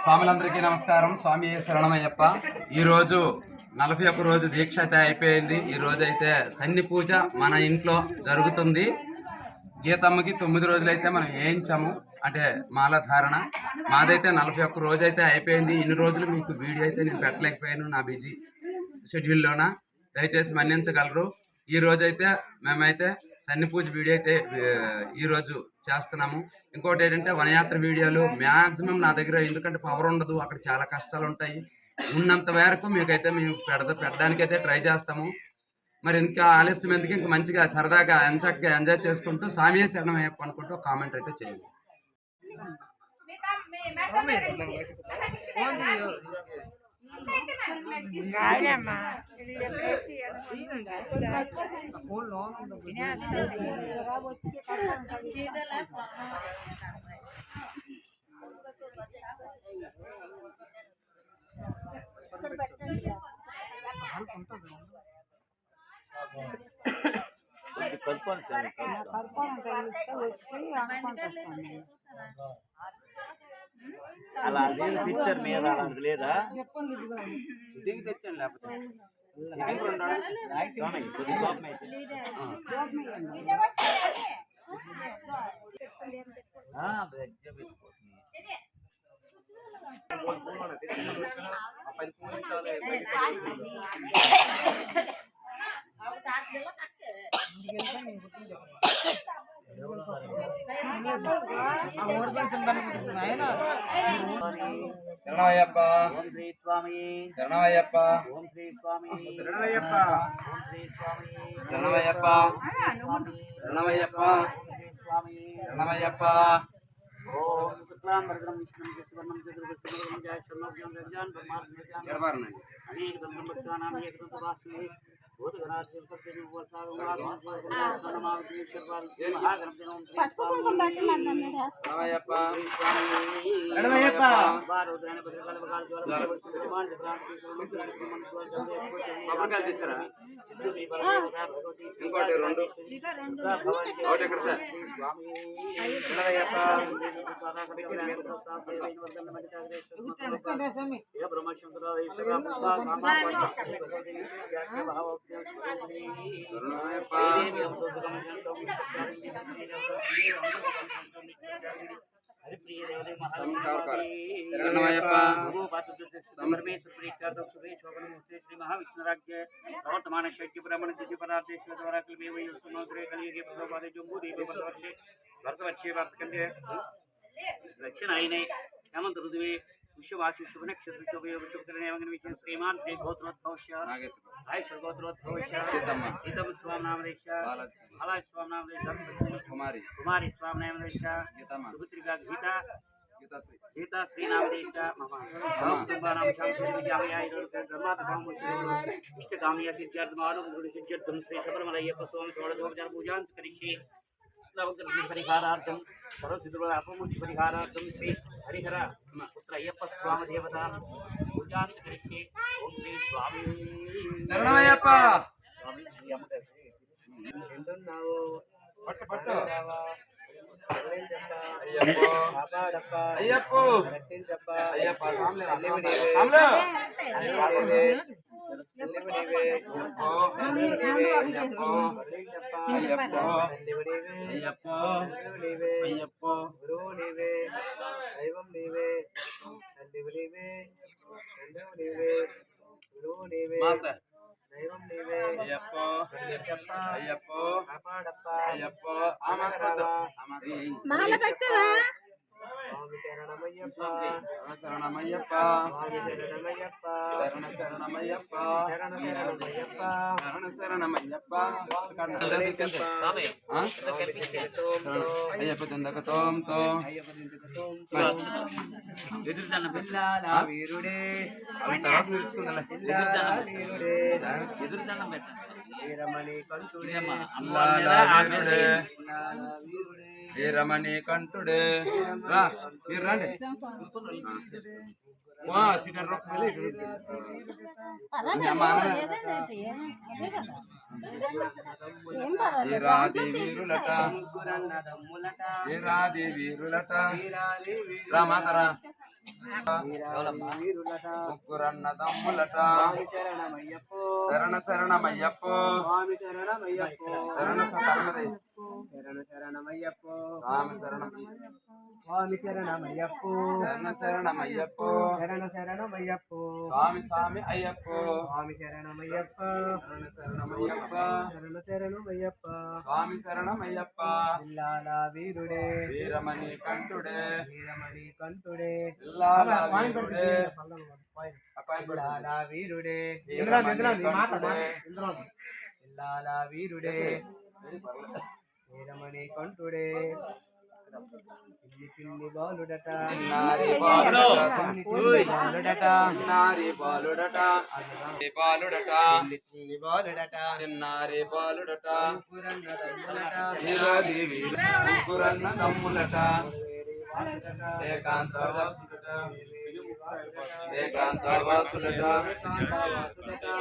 స్వాములందరికీ నమస్కారం. స్వామి శరణమయ్యప్ప. ఈరోజు నలభై ఒక్క రోజు దీక్ష అయితే అయిపోయింది. ఈ అయితే సన్ని పూజ మన ఇంట్లో జరుగుతుంది. గీతమ్మకి తొమ్మిది రోజులైతే మనం వేయించాము. అంటే మాల ధారణ. మాదైతే నలభై ఒక్క రోజు అయితే అయిపోయింది. ఇన్ని రోజులు మీకు వీడియో అయితే నేను పెట్టలేకపోయాను. నా బిజీ షెడ్యూల్లోన? దయచేసి మన్నించగలరు. ఈ రోజైతే మేమైతే సన్నిపూజ వీడియో అయితే ఈరోజు చేస్తున్నాము ఇంకోటి ఏంటంటే వనయాత్ర వీడియోలు మ్యాక్సిమం నా దగ్గర ఎందుకంటే పవర్ ఉండదు అక్కడ చాలా కష్టాలు ఉంటాయి ఉన్నంత వరకు మీకైతే మేము పెడద పెట్టడానికైతే ట్రై చేస్తాము మరి ఇంకా ఆలస్యం ఎందుకు ఇంకా మంచిగా సరదాగా ఎంచక్కగా ఎంజాయ్ చేసుకుంటూ స్వామి శరణం అయ్యప్ప అనుకుంటూ కామెంట్ అయితే చేయండి Enggak ya, Mak. Ini depresi ya. Enggak. Kok lo? Ini అలా లేదు పిక్చర్ మీద లేదా? దిగి తెచ్చాను లేకపోతే? స్వామి, కొద్దిగా కోపం అయితే. ఆ, బ్లడ్ పెట్టుకోతుంది. శరణమయ్యప్ప ఓం శ్రీ స్వామి శరణమయ్యప్ప ఓం శ్రీ స్వామి శరణమయ్యప్ప ఓం శ్రీ స్వామి శరణమయ్యప్ప శరణమయ్యప్ప శరణమయ్యప్ప ఓం శుక్లాం వరదం విష్ణుం శశివర్ణం చతుర్భుజం జయ శర్మభ్యం గజాన్ ఎడబారనండి అనేక దండం భక్తానాం ఏకం తదాస్మి భూతగణాద్యం సత్యం శరణమయ్యప్ప శరణమయ్యప్ప కొబ్బరికాయలు తెచ్చారా ఇంకోటి రెండు ఒకటి ఎక్కడ సార్ శరణమయ్యప్ప శరణమయ్యప్ప శరణమయ్యప్ప శ్రీ మహావిష్ణురాజ్య ప్రవర్తమాన శక్తి బ్రహ్మణ స్థితి పదార్థేశ్వర ద్వారా కలిమి సమగ్రే కలిగే ప్రభావ జంబూ దీప వర్షే భర్తవర్షే భర్తకండే దక్షిణ అయినే హేమంత ఋతువే विश्ववासिशुभनक्षत्रशुभयोगशुभकरणेवङ्गनविशं श्रीमान् श्रीगोत्रोद्भवस्य आयुषगोत्रोद्भवस्य हितं स्वामनामदेश हलाज स्वामनामदेश कुमारी कुमारी स्वामनामदेश सुभद्रिका गीता गीता श्रीनामदेश मम कुटुम्बानां शान्तिर्विद्यामयायिष्टकामया सिद्ध्यर्थमानुगुणसिद्ध्यर्थं श्रीशबरमलय्यप्पस्वामि षोडशोपचारपूजां करिष्ये స్వామి నామదేశ గీతమ్మ సుపుత్రిక గీత గీతాశ్రీ గీత శ్రీనామదేశ మమ కుటుంబానాం శాంతి విజయాయ బ్రహ్మాత భావముచ్యతే ఇష్టకామ్య సిద్ధ్యార్థం ఆరోగ్య సిద్ధ్యర్థం శ్రీ శబరిమలయ్యప్ప స్వామి షోడశోపచార పూజాంత కరిష్యే నవగ్రహ పరిహారార్థం సర్వసిద్ధుల అపముచ్చి పరిహారార్థం శ్రీ హరిహర పుత్ర అయ్యప్ప స్వామి దేవత పూజాంత కరిష్యే. ఓం శ్రీ స్వామి. శరణమయ్యప్ప! స్వామి శ్రీ అమ్మగారి ಮಾತ ಅಯ್ಯಪ್ಪ ಅಯ್ಯಪ್ಪ శరణ శరణమయ్యప్ప. శరణ శరణమయ్యప్ప. శరణ శరణమయ్యప్ప? అయ్యప్ప ఎదురుదన్న పిల్లాల వీరుడే. వీరమణి అల్లాల వీరుడే. వీరమణి కంఠుడే రా మీరు రండి. సీటర్ రొక్క వీరాది వీరులట? వీరాది ముగ్గురన్న తమ్ములట. శరణమయ్యప్పో శరణ శరణమయ్యప్పో. స్వామి శరణమయ్యప్పో శరణ శరణమయ్యప్పో స్వామి శరణం స్వామి శరణమయ్యప్పో శరణ శరణమయ్యప్పో శరణ శరణమయ్యప్పో స్వామి స్వామి అయ్యప్పో. స్వామి శరణమయ్యప్ప శరణ శరణమయ్యప్ప శరణ శరణమయ్యప్ప స్వామి శరణమయ్యప్ప ఇల్లాల వీరుడే. వీరమణి కంఠుడే. వీరమణి కంఠుడే. ఇల్లాల వీరుడే. ఇల్లాల వీరుడే. వీరమణి కంఠుడే. ఇల్లాల వీరుడే. వీరమణి కంఠుడే పిల్లి పిల్లి బాలుడట చిన్నారి బాలుడట. పిల్లి బాలుడట బాలుడట. పిల్లి బాలుడట. చిన్నారి బాలుడట. పురన్న దండలట వీరాది వీర ముగ్గురన్న తమ్ములట ఏకాంత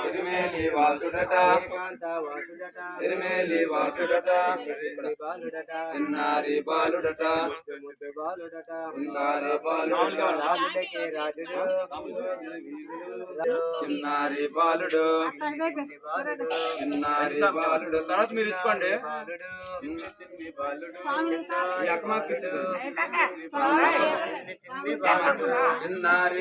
తిరుమేలి వాసుడట తిరుమేలి వాసుడట బాలుడట చిన్నారి బాలుడట చిన్నారి రాజుడు చిన్నారి బాలుడు బాలుడు చిన్నారి బాలుడు. తర్వాత మీరు ఇచ్చుకోండి. బాలుడు బాలుడు. చిన్నారి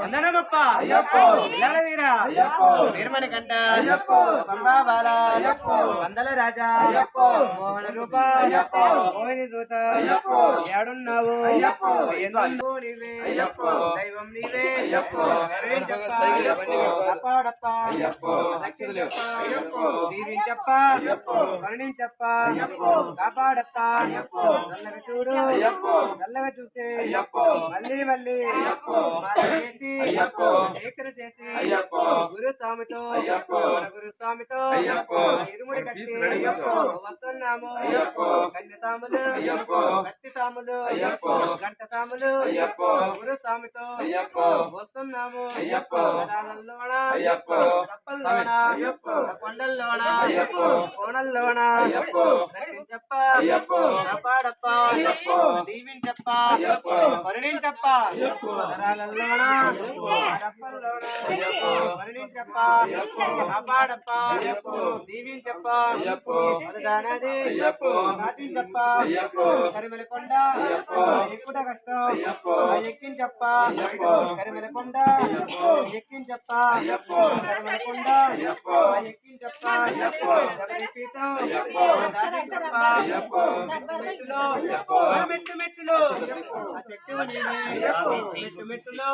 వందనగొప్ప అయ్యప్పో. ఇల్లాల వీర అయ్యప్పో. వీరమణి కంట. పంబా బాల. వందల రాజా. మోహన రూప. మోహిని దూత. ఏడున్నావు. ఎందుకు నీవే. దైవం నీవే. దీవించప్ప. కరుణించప్ప. కాపాడప్ప చూడు చూస్తే. మళ్ళీ మళ్ళీ దీక్షను చేసి అయ్యప్పో. గురు. మన గురు. ఇరుముడి కట్టి. వస్తున్నాము. కన్య తాములు. కత్తి తాములు. గంట తాములు. వస్తున్నాము. కొండల్లోన. కోణల్లోన. దీవించప్ప. నరాలల్లోన ఎక్కుట కష్టం ఎక్కించప్ప కరిమెలకొండ ఎక్కించప్ప కరిమెలకొండ ఎక్కించప్ప దాటించప్ప మెట్టులో మెట్టు మెట్టులో మెట్టు మెట్టులో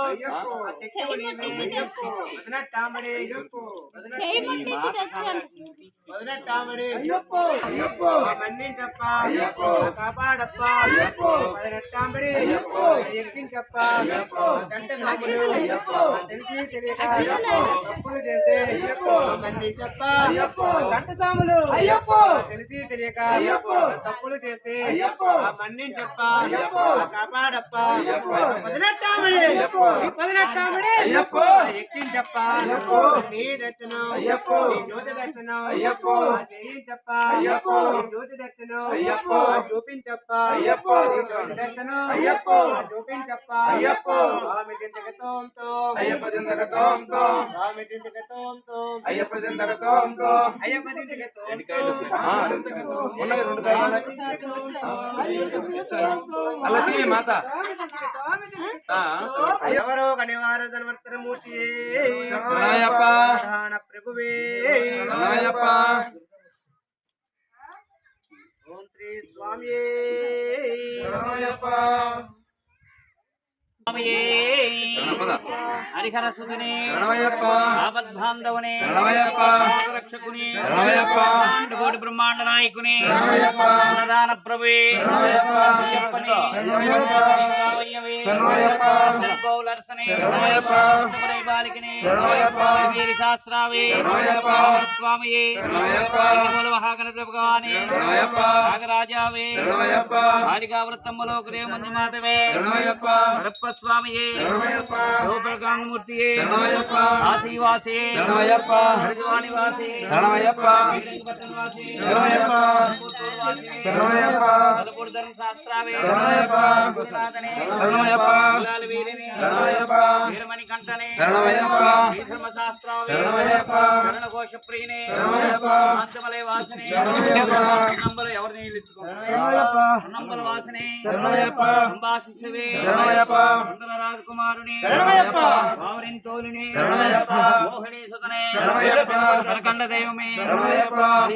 తామడి అయ్యప్పో. తెలిసి తెలియక అయ్యప్పో. తప్పులు చేస్తే అయ్యప్పో. మన్నించప్ప అయ్యప్పో. గంట తాములు. అయ్యప్పో. తెలిసి తెలియక అయ్యప్పో. తప్పులు చేస్తే అయ్యప్పో. ఆ మన్నించప్ప అయ్యప్పో. కాపాడప్ప. అయ్యప్పో. పదినెట్టామడి అయ్యప్పో. ఎక్కించప్ప. నీ దర్శనం అయ్యప్పో. జ్యోతి దర్శనం అయ్యప్పో. చేయించప్ప అయ్యప్పో. జ్యోతి దర్శనం అయ్యప్పో. చూపించప్ప అయ్యప్పో. దర్శనం అయ్యప్పో. చూపించప్ప అయ్యప్పో. స్వామి దింతక తోం తోం అయ్యప్ప దింతక తోం తోం. స్వామి దింతక తోం తోం అయ్యప్ప దింతక తోం తోం. అయ్యప్ప దింతక తోం ఆ, ఉన్నాయి రెండు కాయలు అలా తీ మాత ఆ, ఎవరో కనివార ధనవర్తన మూర్తి శరణయ్యప్ప. ప్రధాన ప్రభువే శరణయ్యప్ప. ఓం శ్రీ స్వామి శరణయ్యప్ప. స్వామియే శరణ పద. హరిహర సుధుని శరణమయ్యప్ప ఆపద్బాంధవుని శరణమయ్యప్ప రక్షకుని శరణమయ్యప్ప కోటి బ్రహ్మాండ నాయకుని. ప్రధాన ప్రభే శాస్త్రావే. స్వామియే భగవానే నాగరాజావే. బాలికా వృత్తములో గురే మంజుమాతవే హరప్ప స్వామియే శరణమయ్యప్ప శివప్రకాండమూర్తియే శరణమయ్యప్ప కాశీవాసే శరణమయ్యప్ప హరిద్వాణి వాసే శరణమయ్యప్ప శ్రీరంగపట్నం వాసే శరణమయ్యప్ప పుత్తూరు వాసే శరణమయ్యప్ప తలపూడి ధర్మ శాస్త్రావే శరణమయ్యప్ప గురునాథనే. శరణమయ్యప్ప గులాల వీరిని. శరణమయ్యప్ప వీరమణి కంఠనే శరణమయ్యప్ప శ్రీ ధర్మ శాస్త్రావే శరణమయ్యప్ప శరణ ఘోష ప్రియనే శరణమయ్యప్ప శాంతమలయ వాసనే శరణమయ్యప్ప నంబలు ఎవరు నీళ్ళిచ్చుకోండి శరణమయ్యప్ప నంబల వాసనే శరణమయ్యప్ప అంబాశిశవే శరణమయ్యప్ప సుందర రాజకుమారుని మోహిని సుతనే దైవమే